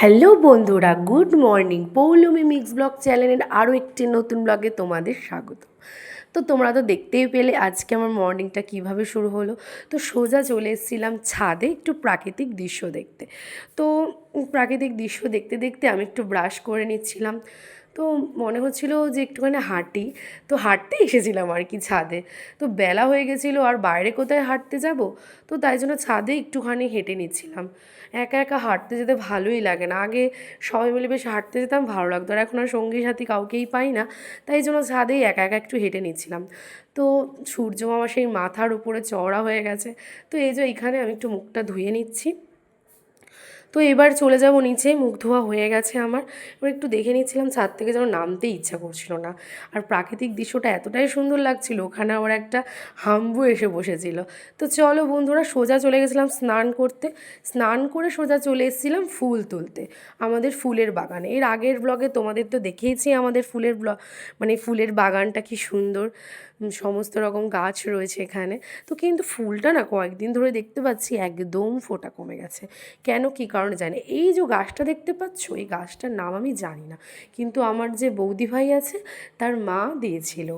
Hello বন্ধুরা, good morning. Poulami mix blog চ্যানেলের আরও একটি নতুন ব্লগে তোমাদের স্বাগত। তো তোমরা তো দেখতেই পেলে আজকে আমার মর্নিংটা কীভাবে শুরু হলো। তো সোজা চলে এসেছিলাম ছাদে একটু প্রাকৃতিক দৃশ্য দেখতে। তো প্রাকৃতিক দৃশ্য দেখতে দেখতে আমি একটু ব্রাশ করে নিচ্ছিলাম। তো মনে হচ্ছিল যে একটুখানি হাঁটি। তো হাঁটতে এসেছিলাম আর কি ছাদে। তো বেলা হয়ে গেছিল, আর বাইরে কোথায় হাঁটতে যাব? তো তাই জন্য ছাদে একটুখানি হেঁটে নিচ্ছিলাম। একা একা হাঁটতে যেতে ভালোই লাগে না। আগে সবাই মিলে বেশ হাঁটতে যেতাম, ভালো লাগতো। আর এখন আর সঙ্গী সাথী কাউকেই পাই না। তাই জন্য ছাদেই একা একা একটু হেঁটে নিচ্ছিলাম। তো সূর্য মামা সেই মাথার উপরে চওড়া হয়ে গেছে। তো এই যে এখানে আমি একটু মুখটা ধুয়ে নিচ্ছি। তো এবার চলে যাব নিচে, মুখ ধোয়া হয়ে গেছে আমার। এবার একটু দেখে নিচ্ছিলাম ছাদ থেকে যেন নামতেই ইচ্ছা করছিল না। আর প্রাকৃতিক দৃশ্যটা এতটাই সুন্দর লাগছিল, ওখানে আবার একটা হাম্বু এসে বসেছিল। তো চলো বন্ধুরা, সোজা চলে গেছিলাম স্নান করতে। স্নান করে সোজা চলে এসেছিলাম ফুল তুলতে, আমাদের ফুলের বাগানে। এর আগের ব্লগে তোমাদের তো দেখেইছি আমাদের ফুলের ব্লগ মানে ফুলের বাগানটা কি সুন্দর সমস্ত রকম গাছ রয়েছে এখানে। তো কিন্তু ফুলটা না কয়েকদিন ধরে দেখতে পাচ্ছি একদম ফোটা কমে গেছে। কেন কী? কারণে জানি এই যে গাছটা দেখতে পাচ্ছ, এই গাছটার নাম আমি জানি না। কিন্তু আমার যে বৌদি ভাই আছে, তার মা দিয়েছিল।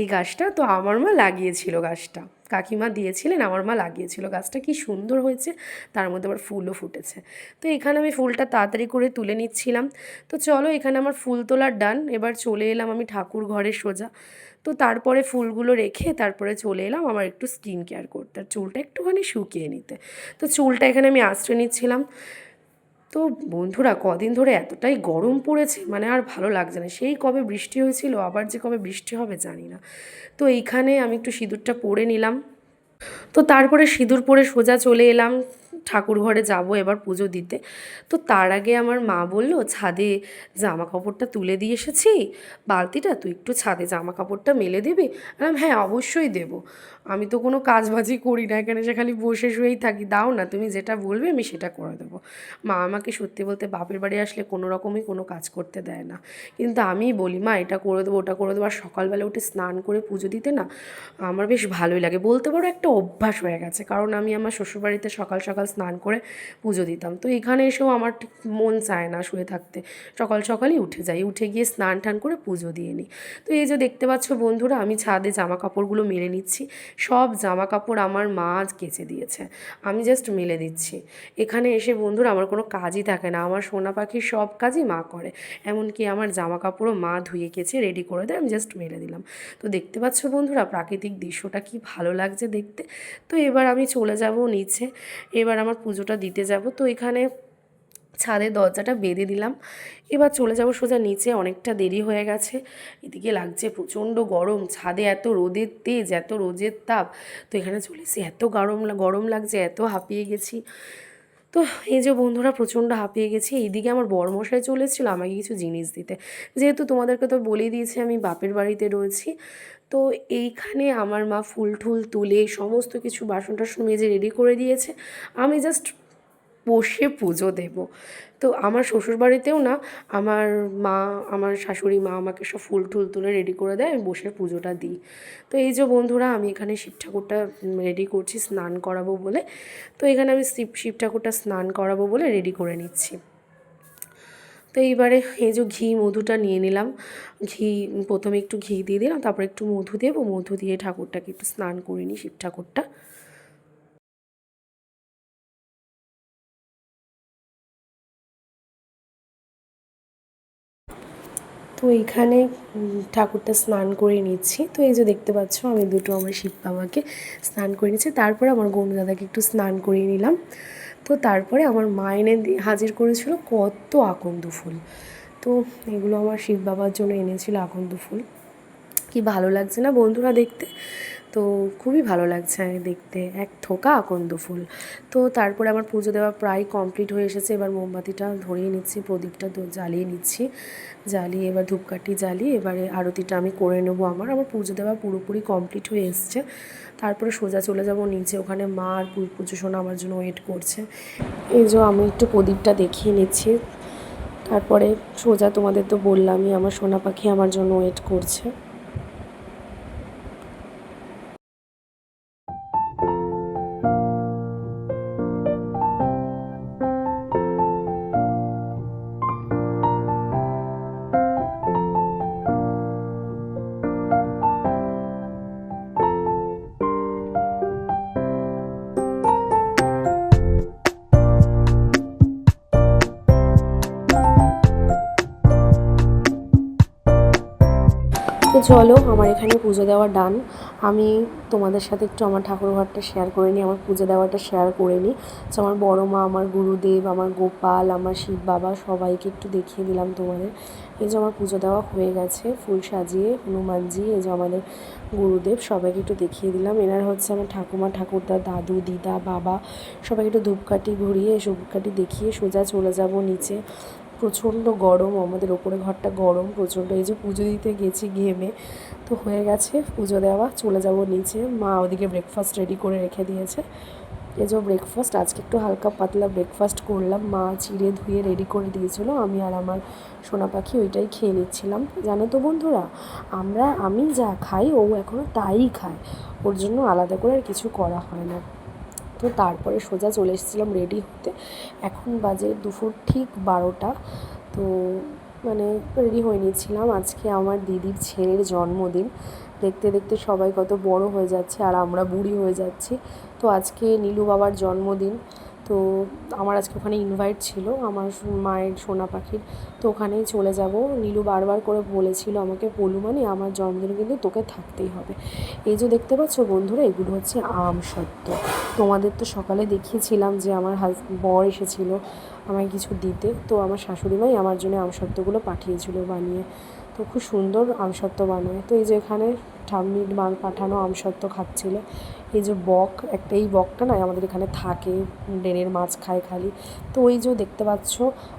এই গাছটা, তো আমার মা লাগিয়েছিল গাছটা। কাকিমা দিয়েছিলেন, আমার মা লাগিয়েছিল। গাছটা কি সুন্দর হয়েছে, তার মধ্যে আবার ফুলও ফুটেছে। তো এখানে আমি ফুলটা তাড়াতাড়ি করে তুলে নিচ্ছিলাম। তো চলো, এখানে আমার ফুল তোলার ডান। এবার চলে এলাম আমি ঠাকুর ঘরে সোজা। তো তারপরে ফুলগুলো রেখে তারপরে চলে এলাম আমার একটু স্কিন কেয়ার করতে। আর চুলটা একটুখানি শুকিয়ে নিতে। তো চুলটা এখানে আমি আশ্রয় নিচ্ছিলাম। তো বন্ধুরা, কদিন ধরে এতটাই গরম পড়েছে মানে আর ভালো লাগছে না। সেই কবে বৃষ্টি হয়েছিল, আবার যে কবে বৃষ্টি হবে জানি না। তো এইখানে আমি একটু সিঁদুরটা পরে নিলাম। তো তারপরে সিঁদুর পরে সোজা চলে এলাম। ঠাকুর ঘরে যাব এবার পুজো দিতে। তো তার আগে আমার মা বলল, ছাদে জামা কাপড়টা তুলে দিয়ে এসেছি, বালতিটা তুই একটু ছাদে জামা কাপড়টা মেলে দিবি? হ্যাঁ অবশ্যই দেব। আমি তো কোনো কাজবাজি করি না, এখানে সে খালি বসে শুয়েই থাকি। দাও না, তুমি যেটা বলবে আমি সেটা করে দেবো। মা আমাকে সত্যি বলতে বাপের বাড়ি আসলে কোনো রকমই কোনো কাজ করতে দেয় না। কিন্তু আমি বলি, মা, এটা করে দেবো, ওটা করে দেবো। আর সকালবেলা উঠে স্নান করে পুজো দিতে না, আমার বেশ ভালোই লাগে। বলতে পারো একটা অভ্যাস হয়ে গেছে, কারণ আমি আমার শ্বশুরবাড়িতে সকাল সকাল স্নান করে পুজো দিতাম। তো এখানে এসেও আমার ঠিক মন চায় না শুয়ে থাকতে। সকাল সকালই উঠে যাই, উঠে গিয়ে স্নান টান করে পুজো দিয়ে নিই। তো এই যে দেখতে পাচ্ছ বন্ধুরা, আমি ছাদে জামা কাপড়গুলো মেলে নিচ্ছি। সব জামা কাপড় আমার মা আজ কেচে দিয়েছে। আমি জাস্ট মেলে দিচ্ছি। এখানে এসে বন্ধুরা আমার কোনো কাজই থাকে না। আমার সোনা পাখির সব কাজই মা করে। এমনকি আমার জামা কাপড়ও মা ধুয়ে কেচে রেডি করে দেয়। আমি জাস্ট মেলে দিলাম। তো দেখতে পাচ্ছ বন্ধুরা প্রাকৃতিক দৃশ্যটা কি ভালো লাগছে দেখতে। তো এবার আমি চলে যাব নিচে। এবার আমার পুজোটা দিতে যাব। তো এখানে ছাদের দরজাটা বেঁধে দিলাম। এবার চলে যাব সোজা নিচে, অনেকটা দেরি হয়ে গেছে। এদিকে লাগছে প্রচণ্ড গরম, ছাদে এত রোদের তেজ, এত রোদের তাপ। তো এখানে চলে এসে এত গরম গরম লাগছে, এত হাঁপিয়ে গেছি। তো এই যে বন্ধুরা, প্রচণ্ড হাঁপিয়ে গেছি। এইদিকে আমার বরমশাই চলেছিল আমাকে কিছু জিনিস দিতে। যেহেতু তোমাদেরকে তো বলেই দিয়েছি, আমি বাপের বাড়িতে রয়েছি। তো এইখানে আমার মা ফুল ঠুল তুলে সমস্ত কিছু বাসন টাসন মেজে রেডি করে দিয়েছে। আমি জাস্ট বসে পুজো দেব। তো আমার শ্বশুরবাড়িতেও না, আমার মা, আমার শাশুড়ি মা আমাকে সব ফুল টুল তুলে রেডি করে দেয়, আমি বসে পুজোটা দিই। তো এই যে বন্ধুরা, আমি এখানে শিব ঠাকুরটা রেডি করছি, স্নান করাবো বলে। তো এখানে আমি শিব শিব ঠাকুরটা স্নান করাবো বলে রেডি করে নিচ্ছি। তো এইবারে এই যে ঘি, মধুটা নিয়ে নিলাম। ঘি, প্রথমে একটু ঘি দিয়ে দিলাম, তারপর একটু মধু দেবো। মধু দিয়ে ঠাকুরটাকে একটু স্নান করে নিই, শিব ঠাকুরটা। তো এইখানে ঠাকুরটা স্নান করে নিচ্ছি। তো এই যে দেখতে পাচ্ছ, আমি দুটো আমার শিব বাবাকে স্নান করে নিচ্ছি। তারপরে আমার গরু দাদাকে একটু স্নান করিয়ে নিলাম। তো তারপরে আমার মা এনে হাজির করেছিল কত আকন্দ ফুল। তো এগুলো আমার শিব বাবার জন্য এনেছিল আকন্দ ফুল। কি ভালো লাগছে না বন্ধুরা দেখতে? তো খুবই ভালো লাগছে দেখতে। এক থোকা আকন্দ ফুল। তো তারপরে আমার পুজো দেওয়া প্রায় কমপ্লিট হয়ে এসেছে। এবার মোমবাতিটা ধরিয়ে নিচ্ছি, প্রদীপটা জ্বালিয়ে নিচ্ছি। জ্বালিয়ে এবার ধূপকাঠি জ্বালিয়ে এবারে আরতিটা আমি করে নেব আমার। আমার পুজো দেওয়া পুরোপুরি কমপ্লিট হয়ে এসছে। তারপরে সোজা চলে যাব নিচে। ওখানে মা আর পুজো শোনা আমার জন্য ওয়েট করছে। এই যে আমি একটু প্রদীপটা দেখিয়ে নিচ্ছি। তারপরে সোজা তোমাদের তো বললামই, আমার সোনা পাখি আমার জন্য ওয়েট করছে। চলো, আমার এখানে পুজো দেওয়া ডান আমি তোমাদের সাথে একটু আমার ঠাকুর ঘরটা শেয়ার করে নিই, আমার পুজো দেওয়াটা শেয়ার করে নিই। তো আমার বড় মা, আমার গুরুদেব, আমার গোপাল, আমার শিব বাবা সবাইকে একটু দেখিয়ে দিলাম তোমাদের। এই যে আমার পুজো দেওয়া হয়ে গেছে, ফুল সাজিয়ে হনুমানজি এই যে আমাদের গুরুদেব, সবাইকে একটু দেখিয়ে দিলাম। এনার হচ্ছে আমার ঠাকুমা, ঠাকুরদা, দাদু, দিদা, বাবা, সবাইকে একটু ধূপকাঠি ঘুরিয়ে ধূপকাঠি দেখিয়ে সোজা চলে যাব নিচে। প্রচণ্ড গরম, আমাদের ওপরে ঘরটা গরম প্রচণ্ড। এই যে পুজো দিতে গেছি ঘেমে, তো হয়ে গেছে পুজো দেওয়া, চলে যাব নিচে। মা ওদিকে ব্রেকফাস্ট রেডি করে রেখে দিয়েছে। এই যে ব্রেকফাস্ট আজকে একটু হালকা পাতলা ব্রেকফাস্ট করলাম। মা চিড়ে ধুয়ে রেডি করে দিয়েছিলো, আমি আর আমার সোনা পাখি ওইটাই খেয়ে নিচ্ছিলাম। জানো তো বন্ধুরা, আমরা, আমি যা খাই, ও এখনও তাই খায়। ওর জন্য আলাদা করে আর কিছু করা হয় না। তো তারপরে সোজা চলে এসেছিলাম রেডি হতে। এখন বাজে দুপুর ঠিক বারোটা। তো মানে রেডি হয়ে নিয়েছিলাম। আজকে আমার দিদির ছেলের জন্মদিন। দেখতে দেখতে সবাই কত বড় হয়ে যাচ্ছে আর আমরা বুড়ি হয়ে যাচ্ছি। তো আজকে নীলু বাবার জন্মদিন। তো আমার আজকে ওখানে ইনভাইট ছিল, আমার মায়ের সোনা পাখির। তো ওখানেই চলে যাব। নীলু বারবার করে বলেছিল আমাকে পলুমানি আমার জন্মদিনে কিন্তু তোকে থাকতেই হবে। এই যে দেখতে পাচ্ছ বন্ধুরা, এগুলো হচ্ছে আম সত্য। তোমাদের তো সকালে দেখিয়েছিলাম যে আমার হাজ বর এসেছিল আমায় কিছু দিতে। তো আমার শাশুড়ি মাই আমার জন্য আমসত্ত্বগুলো পাঠিয়েছিল বানিয়ে। তো খুব সুন্দর আমসত্ত্ব বানায়। তো এই যে এখানে ঠাম্মির মান পাঠানো আমসত্ত্ব খাচ্ছিল। এই যে বক, একটা এই বকটা নয় আমাদের এখানে থাকে, ড্রেনের মাছ খায় খালি। তো ওই যে দেখতে পাচ্ছ,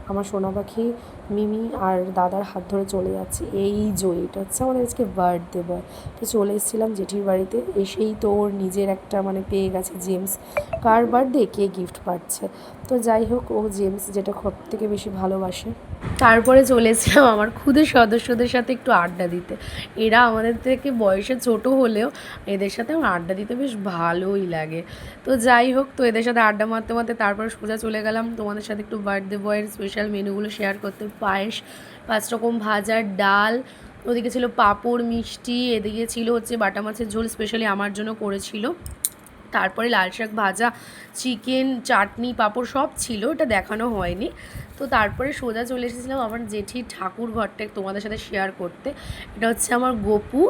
আমার সোনা পাখি মিমি আর দাদার হাত ধরে চলে যাচ্ছে। এই যে এটা হচ্ছে আমাদের আজকে বার্থডে বয় তো চলে এসেছিলাম জেঠির বাড়িতে, এসেই তো ওর নিজের একটা মানে পেয়ে গেছে জেমস কার বার্থডে কে গিফট পাচ্ছে? তো যাই হোক, ও জেমস যেটা সব থেকে বেশি ভালোবাসে। তারপরে চলে এসেছিলাম আমার খুদের সদস্যদের সাথে একটু আড্ডা দিতে। এরা আমাদের থেকে বয়সে ছোট হলেও এদের সাথে আমার আড্ডা দিতে বেশ ভালোই লাগে। তো যাই হোক, তো এদের সাথে আড্ডা মারতে মারতে তারপরে সোজা চলে গেলাম। তোমাদের সাথে একটু বার্থডে বয়ের স্পেশাল মেনুগুলো শেয়ার করতে পায়েস, পাঁচ রকম ভাজার ডাল, ওদিকে ছিল পাঁপড়, মিষ্টি, এদিকে ছিল হচ্ছে বাটা মাছের ঝোল স্পেশালি আমার জন্য করেছিল। তারপরে লাল শাক ভাজা চিকেন চাটনি, পাঁপড় সব ছিল এটা দেখানো হয়নি। তো তারপরে সোজা চলে এসেছিলাম আমার জেঠি ঠাকুর ঘরটা তোমাদের সাথে শেয়ার করতে। এটা হচ্ছে আমার গপু।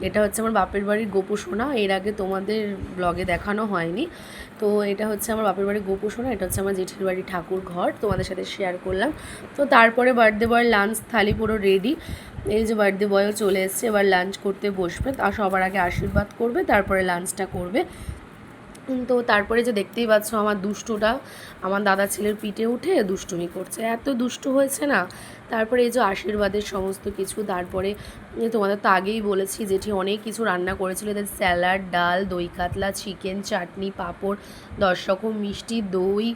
এটা হচ্ছে আমার বাপের বাড়ির গোপু সোনা। এর আগে তোমাদের ব্লগে দেখানো হয়নি। তো এটা হচ্ছে আমার বাপের বাড়ির গোপু সোনা। এটা হচ্ছে আমার জেঠির বাড়ি ঠাকুর ঘর। তোমাদের সাথে শেয়ার করলাম। তো তারপরে বার্থডে বয়ের লাঞ্চ থালি পুরো রেডি এই যে বার্থডে বয়ও চলে এসছে। এবার লাঞ্চ করতে বসবে। তা সবার আগে আশীর্বাদ করবে। তারপরে লাঞ্চটা করবে। তো তারপরে যে দেখতেই পাচ্ছ আমার দুষ্টুটা, আমার দাদা ছেলের পিঠে উঠে দুষ্টুমি করছে। এত দুষ্টু হয়েছে না? তারপরে এই যে আশীর্বাদের সমস্ত কিছু, তারপরে তোমাদের তো আগেই বলেছি যেটি অনেক কিছু রান্না করেছিল। এদের স্যালাড, ডাল, দই কাতলা, চিকেন, চাটনি, পাঁপড়, দশ রকম মিষ্টি, দই,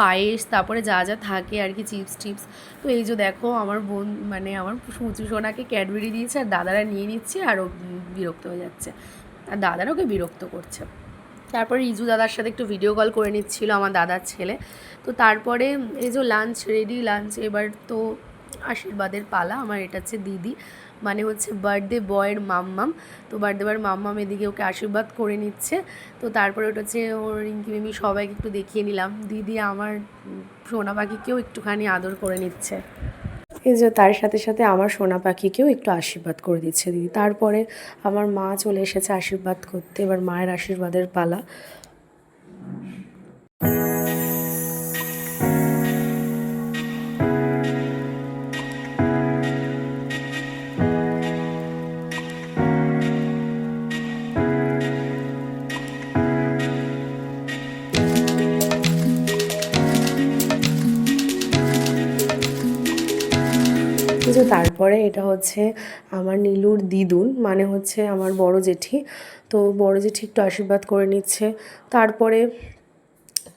পায়েস, তারপরে যা যা থাকে আর কি, চিপস টিপস। তো এই যে দেখো, আমার বোন মানে আমার সুচু সোনাকে ক্যাডবেরি দিয়েছে, আর দাদারা নিয়ে নিচ্ছে আর বিরক্ত হয়ে যাচ্ছে। আর দাদারা ওকে বিরক্ত করছে। তারপরে রিজু দাদার সাথে একটু ভিডিও কল করে নিচ্ছিল, আমার দাদার ছেলে। তো তারপরে এই যে লাঞ্চ রেডি লাঞ্চ এবার তো আশীর্বাদের পালা, আমার এটা হচ্ছে দিদি। মানে হচ্ছে বার্থডে বয়ের মাম্মাম। তো বার্থডে বয়ের মাম্মাম এদিকে ওকে আশীর্বাদ করে নিচ্ছে। তো তারপরে ওটা হচ্ছে ওর রিঙ্কি মিমি সবাইকে একটু দেখিয়ে নিলাম। দিদি আমার সোনা পাখিকেও একটুখানি আদর করে নিচ্ছে। এই যে তার সাথে সাথে আমার সোনা পাখিকেও একটু আশীর্বাদ করে দিচ্ছে দিদি। তারপরে আমার মা চলে এসেছে আশীর্বাদ করতে, এবার মায়ের আশীর্বাদের পালা। তারপরে এটা হচ্ছে আমার নীলুর দিদুন মানে হচ্ছে আমার বড় জেঠি। তো বড় জেঠি একটু আশীর্বাদ করে নিচ্ছে। তারপরে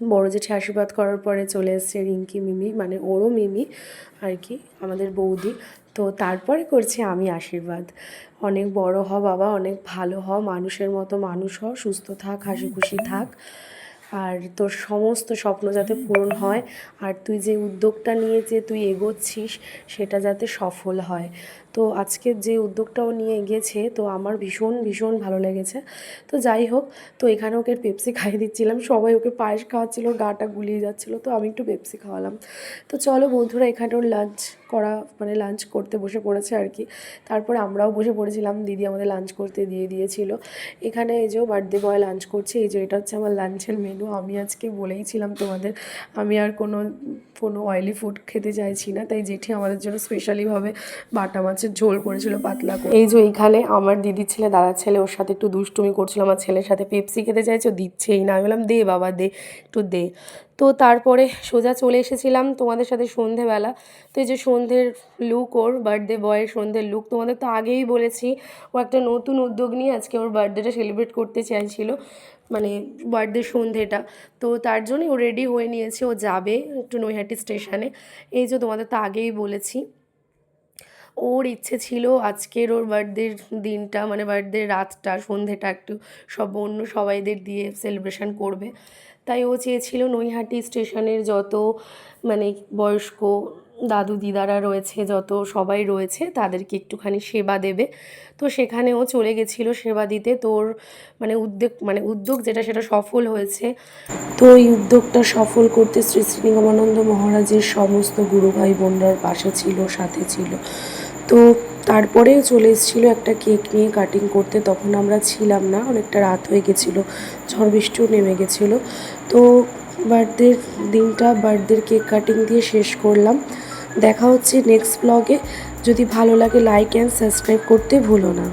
বড় জেঠি আশীর্বাদ করার পরে চলে এসছে রিঙ্কি, মিমি মানে ওরও মিমি আর কি, আমাদের বৌদি। তো তারপরে করছি আমি আশীর্বাদ। অনেক বড় হ বাবা, অনেক ভালো হ, মানুষের মতো মানুষ হ, সুস্থ থাক, হাসি খুশি থাক। আর তোর সমস্ত স্বপ্ন যাতে পূরণ হয়, আর তুই যে উদ্যোগটা নিয়ে যে তুই এগোচ্ছিস, সেটা যাতে সফল হয়। তো আজকে যে উদ্যোগটাও নিয়ে এগিয়েছে তো আমার ভীষণ ভীষণ ভালো লেগেছে। তো যাই হোক, তো এখানে ওকে পেপসি খাইয়ে দিচ্ছিলাম, সবাই ওকে পায়েস খাওয়াচ্ছিলো, গাটা গুলিয়ে যাচ্ছিল, তো আমি একটু পেপসি খাওয়ালাম। তো চলো বন্ধুরা, এখানে লাঞ্চ করা মানে লাঞ্চ করতে বসে পড়েছে আর কি। তারপরে আমরাও বসে পড়েছিলাম, দিদি আমাদের লাঞ্চ করতে দিয়ে দিয়েছিল। এখানে এই যে বার্থডে বয় লাঞ্চ করছে, এই যে এটা হচ্ছে আমার লাঞ্চের মেনু আমি আজকে বলেইছিলাম তোমাদের, আমি আর কোনো কোনো অয়েলি ফুড খেতে চাইছি না। তাই জেঠি আমাদের জন্য স্পেশালিভাবে বাটা মাছের ঝোল করেছিল পাতলা করে। এই যে এইখানে আমার দিদির ছেলে, দাদার ছেলে, ওর সাথে একটু দুষ্টুমি করছিল, আমার ছেলের সাথে পেপসি খেতে চাইছে দিচ্ছেই না। আমি বললাম, দে বাবা, দে, একটু দে। তো তারপরে সোজা চলে এসেছিলাম তোমাদের সাথে সন্ধেবেলা। তো এই যে সন্ধ্যের লুক ওর বার্থডে বয়ের সন্ধ্যের লুক তোমাদের তো আগেই বলেছি, ও একটা নতুন উদ্যোগ নিয়ে আজকে ওর বার্থডেটা সেলিব্রেট করতে চাইছিল মানে বার্থডে সন্ধেটা তো তার জন্যই ও রেডি হয়ে নিয়েছে, ও যাবে একটু নৈহাটি স্টেশনে এই যে তোমাদের তো আগেই বলেছি। ওর ইচ্ছে ছিল আজকের ওর বার্থডের দিনটা মানে বার্থডে রাতটা, সন্ধেটা একটু সব অন্য সবাইদের দিয়ে সেলিব্রেশন করবে। তাই ও চেয়েছিল নৈহাটি স্টেশনের যত মানে বয়স্ক দাদু দিদারা রয়েছে, যত সবাই রয়েছে, তাদেরকে একটুখানি সেবা দেবে। তো সেখানে ও চলে গেছিল সেবা দিতে। তোর মানে উদ্যোগ মানে উদ্যোগ যেটা, সেটা সফল হয়েছে। তো এই উদ্যোগটা সফল করতে শ্রী শ্রী নিগমানন্দ মহারাজের সমস্ত গুরু ভাই বোনরার পাশে ছিল, সাথে ছিল। তো তারপরে চলে এসেছিল একটা কেক নিয়ে কাটিং করতে, তখন আমরা ছিলাম না, অনেকটা রাত হয়ে গেছিল ঝড় বৃষ্টিও নেমে গেছিল। তো বার্থডের দিনটা বার্থডের কেক কাটিং দিয়ে শেষ করলাম। দেখা হচ্ছে নেক্সট ব্লগে যদি ভালো লাগে লাইক অ্যান্ড সাবস্ক্রাইব করতে ভুলো না।